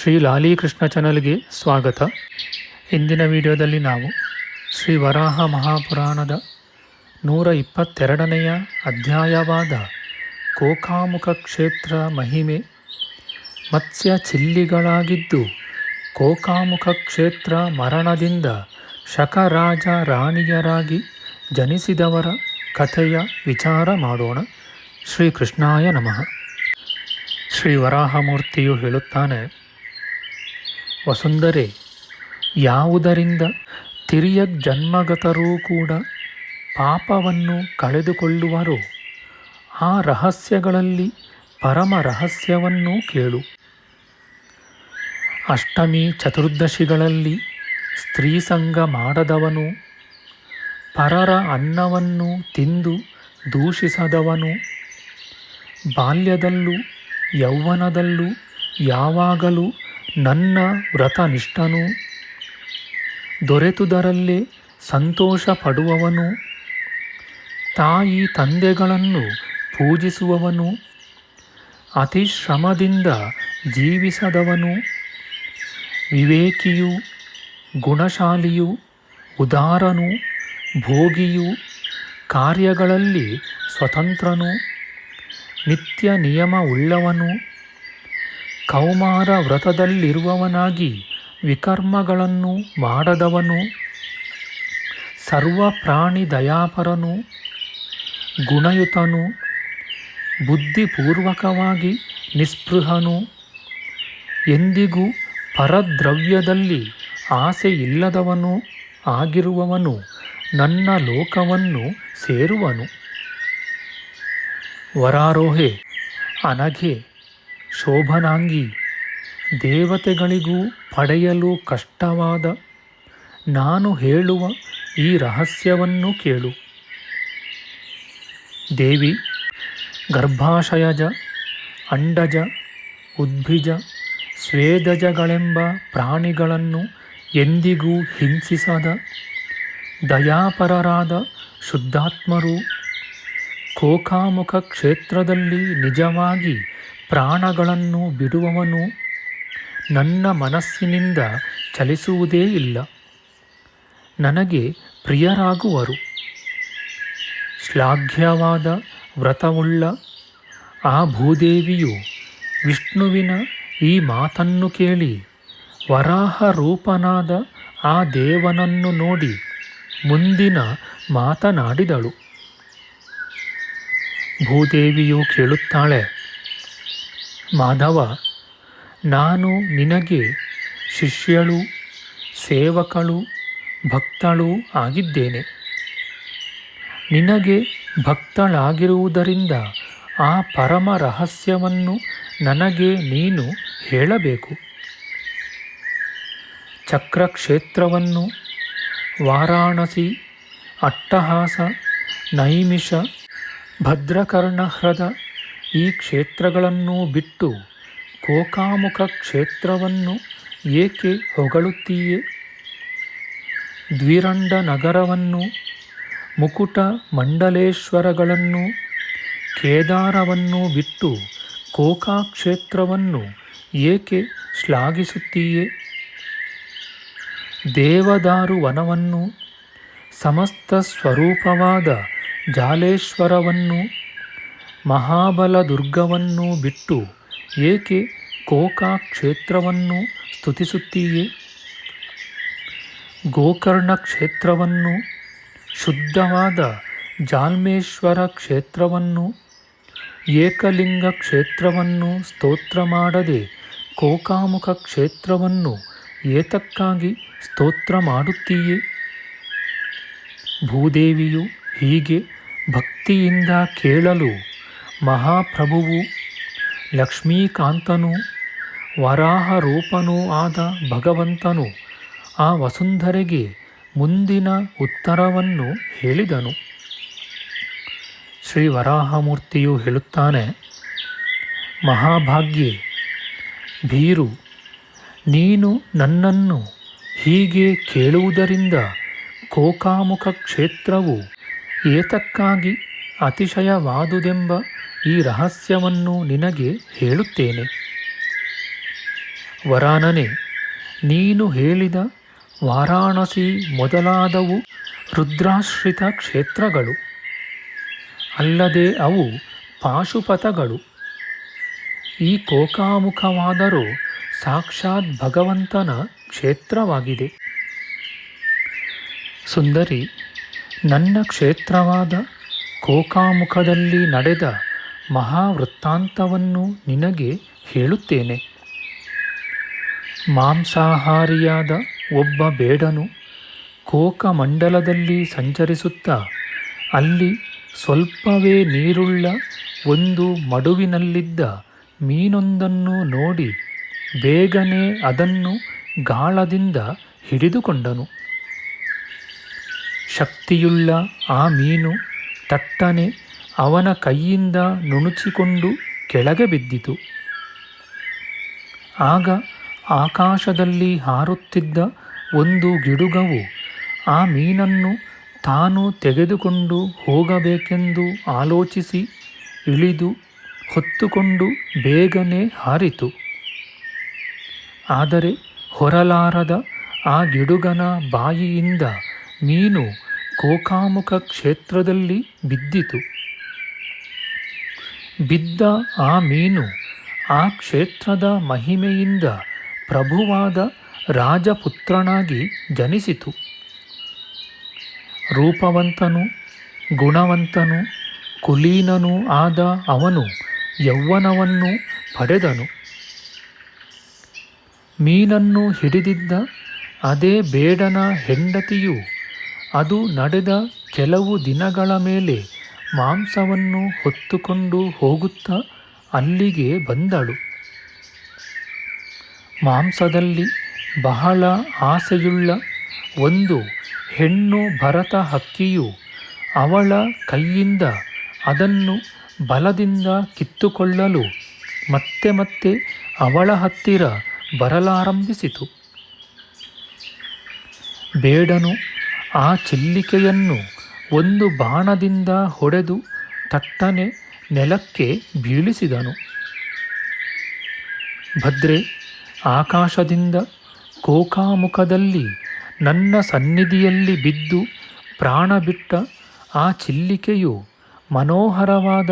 ಶ್ರೀ ಲಾಲೀಕೃಷ್ಣ ಚಾನಲ್ಗೆ ಸ್ವಾಗತ. ಇಂದಿನ ವಿಡಿಯೋದಲ್ಲಿ ನಾವು ಶ್ರೀ ವರಾಹ ಮಹಾಪುರಾಣದ ನೂರ ಇಪ್ಪತ್ತೆರಡನೆಯ ಅಧ್ಯಾಯವಾದ ಕೋಕಾಮುಖ ಕ್ಷೇತ್ರ ಮಹಿಮೆ. ಮತ್ಸ್ಯ ಚಿಲ್ಲಿಗಳಾಗಿದ್ದು ಕೋಕಾಮುಖ ಕ್ಷೇತ್ರ ಮರಣದಿಂದ ಶಕರಾಜ ರಾಣಿಯರಾಗಿ ಜನಿಸಿದವರ ಕಥೆಯ ವಿಚಾರ ಮಾಡೋಣ. ಶ್ರೀಕೃಷ್ಣಾಯ ನಮಃ. ಶ್ರೀ ವರಾಹಮೂರ್ತಿಯು ಹೇಳುತ್ತಾನೆ ವಸುಂಧರೆ, ಯಾವುದರಿಂದ ತಿರಿಯ ಜನ್ಮಗತರೂ ಕೂಡ ಪಾಪವನ್ನು ಕಳೆದುಕೊಳ್ಳುವರು, ಆ ರಹಸ್ಯಗಳಲ್ಲಿ ಪರಮ ರಹಸ್ಯವನ್ನು ಕೇಳು. ಅಷ್ಟಮಿ ಚತುರ್ದಶಿಗಳಲ್ಲಿ ಸ್ತ್ರೀ ಸಂಘ ಮಾಡದವನು, ಪರರ ಅನ್ನವನ್ನು ತಿಂದು ದೂಷಿಸದವನು, ಬಾಲ್ಯದಲ್ಲೂ ಯೌವನದಲ್ಲೂ ಯಾವಾಗಲೂ ನನ್ನ ವ್ರತನಿಷ್ಠನು. ದೊರೆತುದರಲ್ಲಿ ಸಂತೋಷ ಪಡುವವನು ತಾಯಿ ತಂದೆಗಳನ್ನು ಪೂಜಿಸುವವನು. ಅತಿ ಶ್ರಮದಿಂದ ಜೀವಿಸದವನು. ವಿವೇಕಿಯು, ಗುಣಶಾಲಿಯು, ಉದಾರನು, ಭೋಗಿಯು, ಕಾರ್ಯಗಳಲ್ಲಿ ಸ್ವತಂತ್ರನು. ನಿತ್ಯ ನಿಯಮ ಉಳ್ಳವನು. ಕೌಮಾರ ವ್ರತದಲ್ಲಿರುವವನಾಗಿ ವಿಕರ್ಮಗಳನ್ನು ಮಾಡದವನು ಸರ್ವ ಪ್ರಾಣಿ ದಯಾಪರನು ಗುಣಯುತನು, ಬುದ್ಧಿಪೂರ್ವಕವಾಗಿ ನಿಸ್ಪೃಹನು. ಎಂದಿಗೂ ಪರದ್ರವ್ಯದಲ್ಲಿ ಆಸೆ ಇಲ್ಲದವನು ಆಗಿರುವವನು, ನನ್ನ ಲೋಕವನ್ನು ಸೇರುವನು. ವರಾರೋಹೆ, ಅನಘೆ ಶೋಭನಾಂಗಿ ದೇವತೆಗಳಿಗೂ ಪಡೆಯಲು ಕಷ್ಟವಾದ ನಾನು ಹೇಳುವ ಈ ರಹಸ್ಯವನ್ನು ಕೇಳು. ದೇವಿ, ಗರ್ಭಾಶಯಜ, ಅಂಡಜ, ಉದ್ಭಿಜ, ಸ್ವೇದಜಗಳೆಂಬ ಪ್ರಾಣಿಗಳನ್ನು ಎಂದಿಗೂ ಹಿಂಸಿಸದ ದಯಾಪರರಾದ ಶುದ್ಧಾತ್ಮರು ಕೋಕಾಮುಖ ಕ್ಷೇತ್ರದಲ್ಲಿ ನಿಜವಾಗಿ ಪ್ರಾಣಗಳನ್ನು ಬಿಡುವವನು ನನ್ನ ಮನಸ್ಸಿನಿಂದ ಚಲಿಸುವುದೇ ಇಲ್ಲ. ನನಗೆ ಪ್ರಿಯರಾಗುವರು. ಶ್ಲಾಘ್ಯವಾದ ವ್ರತವುಳ್ಳ ಆ ಭೂದೇವಿಯು ವಿಷ್ಣುವಿನ ಈ ಮಾತನ್ನು ಕೇಳಿ ವರಾಹ ರೂಪನಾದ ಆ ದೇವನನ್ನು ನೋಡಿ ಮುಂದಿನ ಮಾತನಾಡಿದಳು. ಭೂದೇವಿಯು ಕೇಳುತ್ತಾಳೆ ಮಾಧವ, ನಾನು ನಿನಗೆ ಶಿಷ್ಯಳು, ಸೇವಕಳು, ಭಕ್ತಳು ಆಗಿದ್ದೇನೆ. ನಿನಗೆ ಭಕ್ತಳಾಗಿರುವುದರಿಂದ ಆ ಪರಮ ರಹಸ್ಯವನ್ನು ನನಗೆ ನೀನು ಹೇಳಬೇಕು. ಚಕ್ರಕ್ಷೇತ್ರವನ್ನು ವಾರಾಣಸಿ, ಅಟ್ಟಹಾಸ, ನೈಮಿಷ, ಭದ್ರಕರ್ಣಹ್ರದ ಈ ಕ್ಷೇತ್ರಗಳನ್ನು ಬಿಟ್ಟು ಕೋಕಾಮುಖ ಕ್ಷೇತ್ರವನ್ನು ಏಕೆ ಹೊಗಳುತ್ತೀಯೇ? ದ್ವಿರಂಡ ನಗರವನ್ನು, ಮುಕುಟ ಮಂಡಲೇಶ್ವರಗಳನ್ನು, ಕೇದಾರವನ್ನು ಬಿಟ್ಟು ಕೋಕಾ ಕ್ಷೇತ್ರವನ್ನು ಏಕೆ ಶ್ಲಾಘಿಸುತ್ತೀಯೇ? ದೇವದಾರು ವನವನ್ನು, ಸಮಸ್ತ ಸ್ವರೂಪವಾದ ಜಾಲೇಶ್ವರವನ್ನು ಮಹಾಬಲ ದುರ್ಗವನ್ನು ಬಿಟ್ಟು ಏಕೆ ಕೋಕಾ ಕ್ಷೇತ್ರವನ್ನು ಸ್ತುತಿಸುತ್ತೀಯೇ? ಗೋಕರ್ಣ ಕ್ಷೇತ್ರವನ್ನು ಶುದ್ಧವಾದ ಜಾಲ್ಮೇಶ್ವರ ಕ್ಷೇತ್ರವನ್ನು ಏಕಲಿಂಗ ಕ್ಷೇತ್ರವನ್ನು ಸ್ತೋತ್ರ ಮಾಡದೆ ಕೋಕಾಮುಖ ಕ್ಷೇತ್ರವನ್ನು ಏತಕ್ಕಾಗಿ ಸ್ತೋತ್ರ ಮಾಡುತ್ತೀಯೇ? ಭೂದೇವಿಯು ಹೀಗೆ ಭಕ್ತಿಯಿಂದ ಕೇಳಲು ಮಹಾಪ್ರಭುವು ಲಕ್ಷ್ಮೀಕಾಂತನೂ ವರಾಹ ರೂಪನೂ ಆದ ಭಗವಂತನು ಆ ವಸುಂಧರೆಗೆ ಮುಂದಿನ ಉತ್ತರವನ್ನು ಹೇಳಿದನು. ಶ್ರೀ ವರಾಹಮೂರ್ತಿಯು ಹೇಳುತ್ತಾನೆ, ಮಹಾಭಾಗ್ಯೆ, ಭೀರು, ನೀನು ನನ್ನನ್ನು ಹೀಗೆ ಕೇಳುವುದರಿಂದ ಕೋಕಾಮುಖ ಕ್ಷೇತ್ರವು ಏತಕ್ಕಾಗಿ ಅತಿಶಯವಾದುದೆಂಬ ಈ ರಹಸ್ಯವನ್ನು ನಿನಗೆ ಹೇಳುತ್ತೇನೆ. ವರಾನನೆ, ನೀನು ಹೇಳಿದ ವಾರಾಣಸಿ ಮೊದಲಾದವು ರುದ್ರಾಶ್ರಿತ ಕ್ಷೇತ್ರಗಳು. ಅಲ್ಲದೆ ಅವು ಪಾಶುಪಥಗಳು. ಈ ಕೋಕಾಮುಖವಾದರೂ ಸಾಕ್ಷಾತ್ ಭಗವಂತನ ಕ್ಷೇತ್ರವಾಗಿದೆ. ಸುಂದರಿ, ನನ್ನ ಕ್ಷೇತ್ರವಾದ ಕೋಕಾಮುಖದಲ್ಲಿ ನಡೆದ ಮಹಾವೃತ್ತಾಂತವನ್ನು ನಿನಗೆ ಹೇಳುತ್ತೇನೆ. ಮಾಂಸಾಹಾರಿಯಾದ ಒಬ್ಬ ಬೇಡನು ಕೋಕಮಂಡಲದಲ್ಲಿ ಸಂಚರಿಸುತ್ತಾ ಅಲ್ಲಿ ಸ್ವಲ್ಪವೇ ನೀರುಳ್ಳ ಒಂದು ಮಡುವಿನಲ್ಲಿದ್ದ ಮೀನೊಂದನ್ನು ನೋಡಿ ಬೇಗನೆ ಅದನ್ನು ಗಾಳದಿಂದ ಹಿಡಿದುಕೊಂಡನು. ಶಕ್ತಿಯುಳ್ಳ ಆ ಮೀನು ತಟ್ಟನೆ ಅವನ ಕೈಯಿಂದ ನುಣುಚಿಕೊಂಡು ಕೆಳಗೆ ಬಿದ್ದಿತು. ಆಗ ಆಕಾಶದಲ್ಲಿ ಹಾರುತ್ತಿದ್ದ ಒಂದು ಗಿಡುಗವು ಆ ಮೀನನ್ನು ತಾನು ತೆಗೆದುಕೊಂಡು ಹೋಗಬೇಕೆಂದು ಆಲೋಚಿಸಿ ಇಳಿದು ಹೊತ್ತುಕೊಂಡು ಬೇಗನೆ ಹಾರಿತು. ಆದರೆ ಹೊರಲಾರದ ಆ ಗಿಡುಗನ ಬಾಯಿಯಿಂದ ಮೀನು ಕೋಕಾಮುಖ ಕ್ಷೇತ್ರದಲ್ಲಿ ಬಿದ್ದಿತು. ಬಿದ್ದ ಆ ಮೀನು ಆ ಕ್ಷೇತ್ರದ ಮಹಿಮೆಯಿಂದ ಪ್ರಭುವಾದ ರಾಜಪುತ್ರನಾಗಿ ಜನಿಸಿತು. ರೂಪವಂತನು ಗುಣವಂತನು ಕುಲೀನನೂ ಆದ ಅವನು ಯೌವನವನ್ನು ಪಡೆದನು. ಮೀನನ್ನು ಹಿಡಿದಿದ್ದ ಅದೇ ಬೇಡನ ಹೆಂಡತಿಯು ಅದು ನಡೆದ ಕೆಲವು ದಿನಗಳ ಮೇಲೆ ಮಾಂಸವನ್ನು ಹೊತ್ತುಕೊಂಡು ಹೋಗುತ್ತಾ ಅಲ್ಲಿಗೆ ಬಂದಳು. ಮಾಂಸದಲ್ಲಿ ಬಹಳ ಆಸೆಯುಳ್ಳ ಒಂದು ಹೆಣ್ಣು ಭರತ ಹಕ್ಕಿಯು ಅವಳ ಕೈಯಿಂದ ಅದನ್ನು ಬಲದಿಂದ ಕಿತ್ತುಕೊಳ್ಳಲು ಮತ್ತೆ ಮತ್ತೆ ಅವಳ ಹತ್ತಿರ ಬರಲಾರಂಭಿಸಿತು. ಬೇಡನು ಆ ಚಿಲ್ಲಿಕೆಯನ್ನು ಒಂದು ಬಾಣದಿಂದ ಹೊಡೆದು ತಟ್ಟನೆ ನೆಲಕ್ಕೆ ಬೀಳಿಸಿದನು. ಭದ್ರೆ, ಆಕಾಶದಿಂದ ಕೋಕಾಮುಖದಲ್ಲಿ ನನ್ನ ಸನ್ನಿಧಿಯಲ್ಲಿ ಬಿದ್ದು ಪ್ರಾಣ ಬಿಟ್ಟ ಆ ಚಿಲ್ಲಿಕೆಯು ಮನೋಹರವಾದ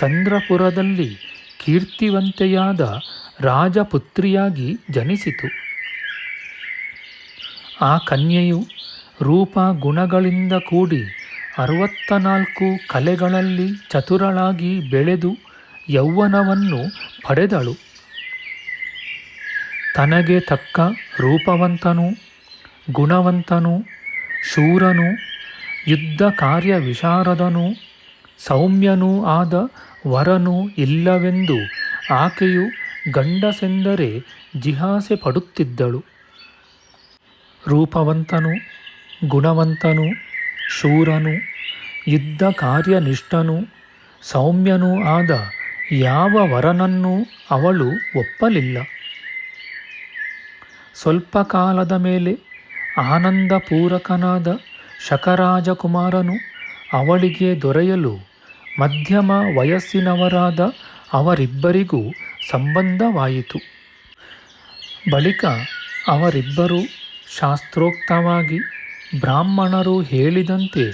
ಚಂದ್ರಪುರದಲ್ಲಿ ಕೀರ್ತಿವಂತೆಯಾದ ರಾಜಪುತ್ರಿಯಾಗಿ ಜನಿಸಿತು. ಆ ಕನ್ಯೆಯು ರೂಪ ಗುಣಗಳಿಂದ ಕೂಡಿ ಅರವತ್ತ ನಾಲ್ಕು ಕಲೆಗಳಲ್ಲಿ ಚತುರಳಾಗಿ ಬೆಳೆದು ಯೌವನವನ್ನು ಪಡೆದಳು. ತನಗೆ ತಕ್ಕ ರೂಪವಂತನು, ಗುಣವಂತನು, ಶೂರನು, ಯುದ್ಧ ಕಾರ್ಯ ವಿಶಾರದನು, ಸೌಮ್ಯನೂ ಆದ ವರನು ಇಲ್ಲವೆಂದು ಆಕೆಯು ಗಂಡಸೆಂದರೆ ಜಿಹಾಸೆ ಪಡುತ್ತಿದ್ದಳು. ರೂಪವಂತನು, ಗುಣವಂತನು, ಶೂರನು ಯುದ್ಧ ಕಾರ್ಯನಿಷ್ಠನು ಸೌಮ್ಯನೂ ಆದ ಯಾವ ವರನನ್ನೂ ಅವಳು ಒಪ್ಪಲಿಲ್ಲ. ಸ್ವಲ್ಪ ಕಾಲದ ಮೇಲೆ ಆನಂದಪೂರಕನಾದ ಶಕರಾಜಕುಮಾರನು ಅವಳಿಗೆ ದೊರೆಯಲು ಮಧ್ಯಮ ವಯಸ್ಸಿನವರಾದ ಅವರಿಬ್ಬರಿಗೂ ಸಂಬಂಧವಾಯಿತು. ಬಳಿಕ ಅವರಿಬ್ಬರು ಶಾಸ್ತ್ರೋಕ್ತವಾಗಿ ಬ್ರಾಹ್ಮಣರು ಹೇಳಿದಂತೆ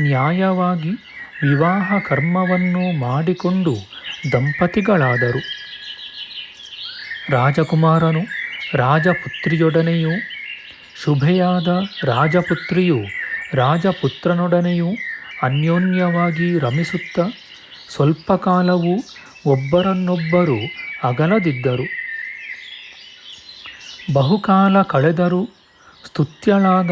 ನ್ಯಾಯವಾಗಿ ವಿವಾಹ ಕರ್ಮವನ್ನು ಮಾಡಿಕೊಂಡು ದಂಪತಿಗಳಾದರು. ರಾಜಕುಮಾರನು ರಾಜಪುತ್ರಿಯೊಡನೆಯೂ, ಶುಭೆಯಾದ ರಾಜಪುತ್ರಿಯು ರಾಜಪುತ್ರನೊಡನೆಯೂ ಅನ್ಯೋನ್ಯವಾಗಿ ರಮಿಸುತ್ತ ಸ್ವಲ್ಪ ಕಾಲವೂ ಒಬ್ಬರನ್ನೊಬ್ಬರು ಅಗಲದಿದ್ದರು. ಬಹುಕಾಲ ಕಳೆದರೂ ಸ್ತುತ್ಯಳಾದ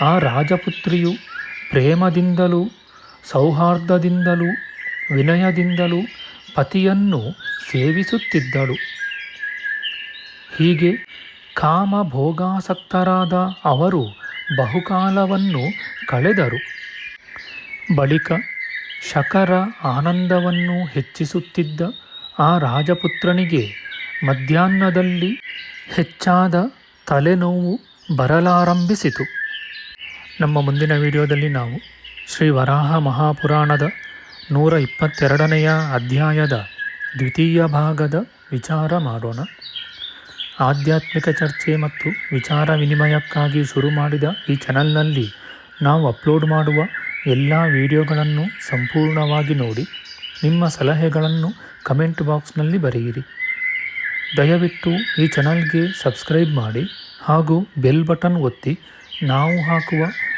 ಆ ರಾಜಪುತ್ರಿಯು ಪ್ರೇಮದಿಂದಲೂ, ಸೌಹಾರ್ದದಿಂದಲೂ, ವಿನಯದಿಂದಲೂ ಪತಿಯನ್ನು ಸೇವಿಸುತ್ತಿದ್ದಳು. ಹೀಗೆ ಕಾಮ ಭೋಗಾಸಕ್ತರಾದ ಅವರು ಬಹುಕಾಲವನ್ನು ಕಳೆದರು. ಬಳಿಕ ಶಕರ ಆನಂದವನ್ನು ಹೆಚ್ಚಿಸುತ್ತಿದ್ದ ಆ ರಾಜಪುತ್ರನಿಗೆ ಮಧ್ಯಾಹ್ನದಲ್ಲಿ ಹೆಚ್ಚಾದ ತಲೆನೋವು ಬರಲಾರಂಭಿಸಿತು. ನಮ್ಮ ಮುಂದಿನ ವಿಡಿಯೋದಲ್ಲಿ ನಾವು ಶ್ರೀ ವರಾಹ ಮಹಾಪುರಾಣದ ನೂರ ಇಪ್ಪತ್ತೆರಡನೆಯ ಅಧ್ಯಾಯದ ದ್ವಿತೀಯ ಭಾಗದ ವಿಚಾರ ಮಾಡೋಣ. ಆಧ್ಯಾತ್ಮಿಕ ಚರ್ಚೆ ಮತ್ತು ವಿಚಾರ ವಿನಿಮಯಕ್ಕಾಗಿ ಶುರು ಮಾಡಿದ ಈ ಚಾನಲ್ನಲ್ಲಿ ನಾವು ಅಪ್ಲೋಡ್ ಮಾಡುವ ಎಲ್ಲ ವಿಡಿಯೋಗಳನ್ನು ಸಂಪೂರ್ಣವಾಗಿ ನೋಡಿ, ನಿಮ್ಮ ಸಲಹೆಗಳನ್ನು ಕಮೆಂಟ್ ಬಾಕ್ಸ್ನಲ್ಲಿ ಬರೆಯಿರಿ. ದಯವಿಟ್ಟು ಈ ಚಾನಲ್ಗೆ ಸಬ್ಸ್ಕ್ರೈಬ್ ಮಾಡಿ ಹಾಗೂ ಬೆಲ್ ಬಟನ್ ಒತ್ತಿ ನಾವು ಹಾಕುವ